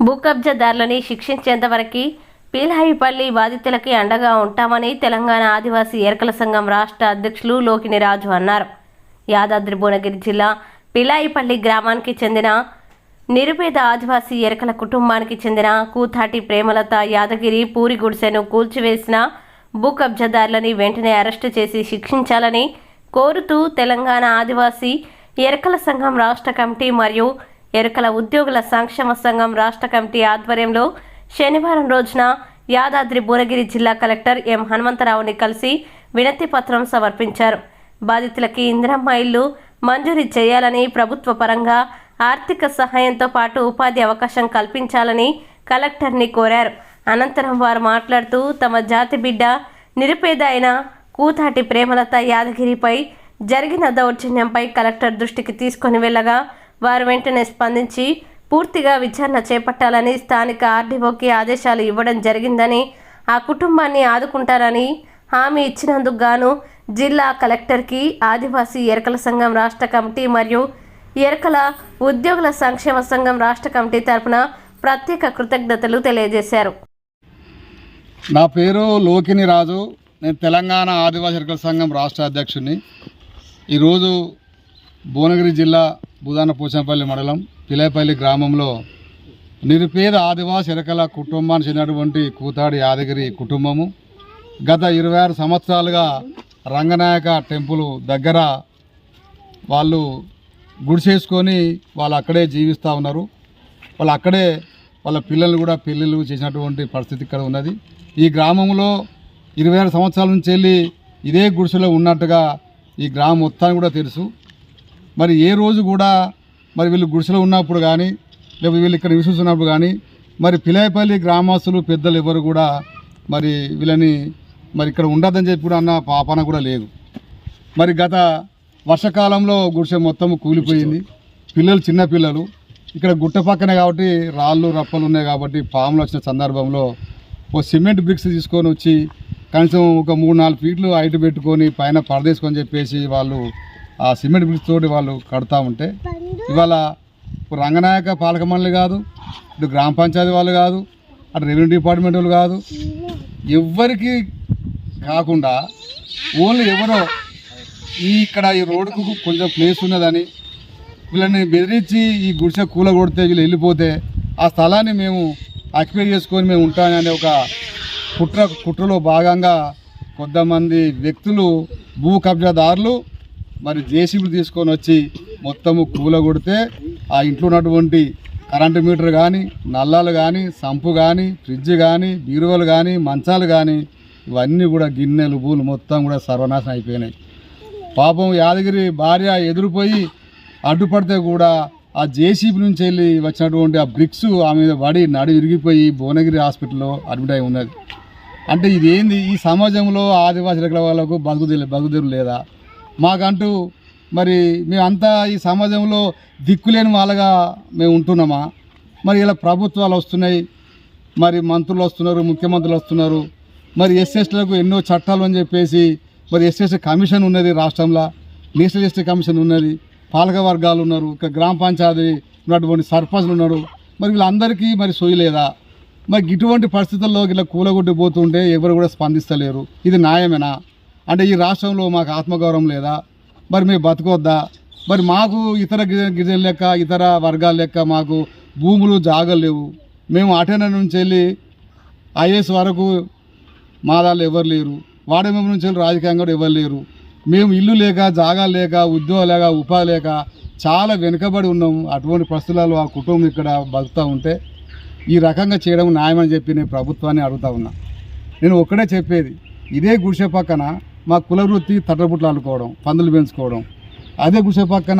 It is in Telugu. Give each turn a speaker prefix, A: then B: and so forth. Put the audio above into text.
A: భూ కబ్జాదారులని శిక్షించేంతవరకు పీలాయిపల్లి బాధితులకి అండగా ఉంటామని తెలంగాణ ఆదివాసీ ఏర్కల సంఘం రాష్ట్ర అధ్యక్షులు లోకిని రాజు అన్నారు. యాదాద్రి భువనగిరి జిల్లా పిలాయిపల్లి గ్రామానికి చెందిన నిరుపేద ఆదివాసీ ఎరకల కుటుంబానికి చెందిన కూతాటి ప్రేమలత యాదగిరి పూరి గుడిసెను కూల్చివేసిన భూ కబ్జాదారులని వెంటనే అరెస్టు చేసి శిక్షించాలని కోరుతూ తెలంగాణ ఆదివాసీ ఎరకల సంఘం రాష్ట్ర కమిటీ మరియు ఎరుకల ఉద్యోగుల సంక్షేమ సంఘం రాష్ట్ర కమిటీ ఆధ్వర్యంలో శనివారం రోజున యాదాద్రి భువనగిరి జిల్లా కలెక్టర్ ఎం హనుమంతరావుని కలిసి వినతి పత్రం సమర్పించారు. బాధితులకి ఇందిరమ్మ ఇల్లు మంజూరు చేయాలని ప్రభుత్వ పరంగా ఆర్థిక సహాయంతో పాటు ఉపాధి అవకాశం కల్పించాలని కలెక్టర్ని కోరారు. అనంతరం వారు మాట్లాడుతూ తమ జాతి బిడ్డ నిరుపేద అయిన కూతాటి ప్రేమలత యాదగిరిపై జరిగిన దౌర్జన్యంపై కలెక్టర్ దృష్టికి తీసుకొని వెళ్ళగా వారు వెంటనే స్పందించి పూర్తిగా విచారణ చేపట్టాలని స్థానిక ఆర్డీఓకి ఆదేశాలు ఇవ్వడం జరిగిందని ఆ కుటుంబాన్ని ఆదుకుంటారని హామీ ఇచ్చినందుకు గాను జిల్లా కలెక్టర్కి ఆదివాసీ ఎరకల సంఘం రాష్ట్ర కమిటీ మరియు ఎరకల ఉద్యోగుల సంక్షేమ సంఘం రాష్ట్ర కమిటీ తరపున ప్రత్యేక కృతజ్ఞతలు తెలియజేశారు.
B: నా పేరు లోకిని రాజు. నేను తెలంగాణ ఆదివాసీ ఎరకల సంఘం రాష్ట్ర అధ్యక్షుడిని. ఈరోజు భువనగిరి జిల్లా బుధాన పోచంపల్లి మండలం పిలాయపల్లి గ్రామంలో నిరుపేద ఆదివాసి ఎరకల కుటుంబానికి చెందినటువంటి కూతాడి యాదగిరి కుటుంబము. గత ఇరవై ఆరు సంవత్సరాలుగా రంగనాయక టెంపుల్ దగ్గర వాళ్ళు గుడిసేసుకొని వాళ్ళు అక్కడే జీవిస్తూ ఉన్నారు. వాళ్ళు అక్కడే వాళ్ళ పిల్లలు కూడా పెళ్ళిళ్ళు చేసినటువంటి పరిస్థితి ఇక్కడ ఉన్నది. ఈ గ్రామంలో ఇరవై ఆరు సంవత్సరాల నుంచి వెళ్ళి ఇదే గుడిసెలో ఉన్నట్టుగా ఈ గ్రామం మొత్తాన్ని కూడా తెలుసు. మరి ఏ రోజు కూడా మరి వీళ్ళు గుడిసెలో ఉన్నప్పుడు కానీ లేకపోతే వీళ్ళు ఇక్కడ నివసిస్తున్నప్పుడు కానీ మరి పిలాయపల్లి గ్రామస్తులు పెద్దలు ఎవరు కూడా మరి వీళ్ళని మరి ఇక్కడ ఉండదని చెప్పి కూడా అన్న పాపన కూడా లేదు. మరి గత వర్షకాలంలో గుడిసె మొత్తం కూలిపోయింది. పిల్లలు చిన్న పిల్లలు. ఇక్కడ గుట్ట పక్కనే కాబట్టి రాళ్ళు రప్పలు ఉన్నాయి కాబట్టి పాములు వచ్చిన సందర్భంలో ఓ సిమెంట్ బ్రిక్స్ తీసుకొని వచ్చి కనీసం ఒక మూడు నాలుగు ఫీట్లు హైట్ పెట్టుకొని పైన పరదేసుకొని చెప్పేసి వాళ్ళు ఆ సిమెంట్ బ్రిక్స్ తోటి వాళ్ళు కడతా ఉంటే ఇవాళ ఇప్పుడు రంగనాయక పాలక మండలి కాదు ఇటు గ్రామ పంచాయతీ వాళ్ళు కాదు అటు రెవెన్యూ డిపార్ట్మెంట్ వాళ్ళు కాదు. ఎవ్వరికి కాకుండా ఓన్లీ ఎవరో ఈ ఇక్కడ ఈ రోడ్డుకు కొంచెం ప్లేస్ ఉన్నదని వీళ్ళని బెదిరించి ఈ గుడిసె కూల కొడితే వీళ్ళు వెళ్ళిపోతే ఆ స్థలాన్ని మేము ఆక్యుపై చేసుకొని మేము ఉంటామనే ఒక కుట్ర కుట్రలో భాగంగా కొంతమంది వ్యక్తులు భూ కబ్జాదారులు మరి జేసీబీలు తీసుకొని వచ్చి మొత్తము కూల కొడితే ఆ ఇంట్లో ఉన్నటువంటి కరెంటు మీటర్ కానీ నల్లాలు కానీ సంపు కానీ ఫ్రిడ్జ్ కానీ బీరువాలు కానీ మంచాలు కానీ ఇవన్నీ కూడా గిన్నెలు పూలు మొత్తం కూడా సర్వనాశనం అయిపోయినాయి. పాపం యాదగిరి భార్య ఎదురుపోయి అడ్డుపడితే కూడా ఆ జేసీబీ నుంచి వెళ్ళి వచ్చినటువంటి ఆ బ్రిక్స్ ఆమె మీద పడి నడు విరిగిపోయి భువనగిరి హాస్పిటల్లో అడ్మిట్ అయి ఉన్నది. అంటే ఇదేంది? ఈ సమాజంలో ఆదివాసీ రకాల వాళ్ళకు బతుకుదే బతుకుదేరు లేదా? మాకంటూ మరి మేమంతా ఈ సమాజంలో దిక్కులేని వాళ్ళగా మేము ఉంటున్నామా? మరి ఇలా ప్రభుత్వాలు వస్తున్నాయి మరి మంత్రులు వస్తున్నారు ముఖ్యమంత్రులు వస్తున్నారు మరి ఎస్ఎస్టీలకు ఎన్నో చట్టాలు అని చెప్పేసి మరి ఎస్ఎస్టీ కమిషన్ ఉన్నది రాష్ట్రంలో నేషనల్ ఎస్టీ కమిషన్ ఉన్నది పాలక వర్గాలు ఉన్నారు ఇంకా గ్రామ పంచాయతీ ఉన్నటువంటి సర్పంచ్లు ఉన్నారు మరి వీళ్ళందరికీ మరి సోయలేదా మరి ఇటువంటి పరిస్థితుల్లో ఇలా కూలగొట్టిపోతుంటే ఎవరు కూడా స్పందిస్తలేరు. ఇది న్యాయమేనా? అంటే ఈ రాష్ట్రంలో మాకు ఆత్మగౌరవం లేదా? మరి మేము బతకొద్దా? మరి మాకు ఇతర గిరిజన లెక్క ఇతర వర్గాల లెక్క మాకు భూములు జాగలు లేవు. మేము అటెండ నుంచి వెళ్ళి ఐఏఎస్ వరకు మా దాళ్ళు ఎవరు లేరు. వార్డు నుంచి వెళ్ళి రాజకీయంగా కూడా ఎవరు లేరు. మేము ఇల్లు లేక జాగా లేక ఉద్యోగం లేక ఉపాధి లేక చాలా వెనుకబడి ఉన్నాం. అటువంటి పరిస్థితులలో ఆ కుటుంబం ఇక్కడ బతుకుతూ ఉంటే ఈ రకంగా చేయడం న్యాయమని చెప్పి నేను ప్రభుత్వాన్ని అడుగుతా ఉన్నా. నేను ఒక్కడే చెప్పేది. ఇదే గుడిసె పక్కన మా కుల వృత్తి తట్టబుట్లు అల్లుకోవడం పందులు పెంచుకోవడం. అదే గుడిసె పక్కన